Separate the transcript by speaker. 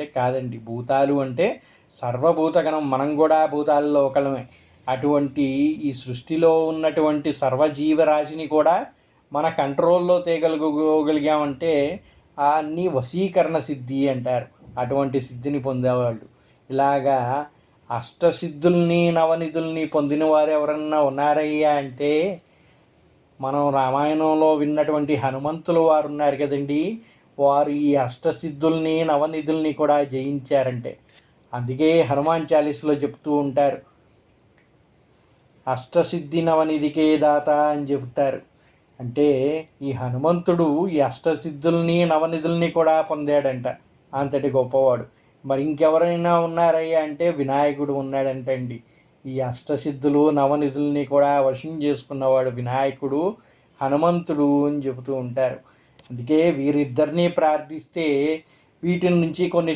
Speaker 1: అంటే కాదండి. భూతాలు అంటే సర్వభూతగణం. మనం కూడా భూతాల్లో ఒకళ్ళమే. అటువంటి ఈ సృష్టిలో ఉన్నటువంటి సర్వజీవరాశిని కూడా మన కంట్రోల్లో తేగలుగోగలిగామంటే అన్నీ వశీకరణ సిద్ధి అంటారు. అటువంటి సిద్ధిని పొందేవాళ్ళు. ఇలాగా అష్టసిద్ధుల్ని నవనిధుల్ని పొందిన వారు ఎవరన్నా ఉన్నారయ్యా అంటే మనం రామాయణంలో విన్నటువంటి హనుమంతులు వారు ఉన్నారు కదండి. వారు ఈ అష్టసిద్ధుల్ని నవనిధుల్ని కూడా జయించారంటే. అందుకే హనుమాన్ చాలీస్లో చెప్తూ ఉంటారు అష్టసిద్ధి నవనిధికే దాత అని చెబుతారు. అంటే ఈ హనుమంతుడు ఈ అష్టసిద్ధుల్ని నవనిధుల్ని కూడా పొందాడంట. అంతటి గొప్పవాడు. మరి ఇంకెవరైనా ఉన్నారయ్యా అంటే వినాయకుడు ఉన్నాడంట అండి ఈ అష్టసిద్ధులు నవనిధుల్ని కూడా వశం చేసుకున్నవాడు వినాయకుడు హనుమంతుడు అని చెబుతూ ఉంటారు. అందుకే వీరిద్దరినీ ప్రార్థిస్తే వీటి నుంచి కొన్ని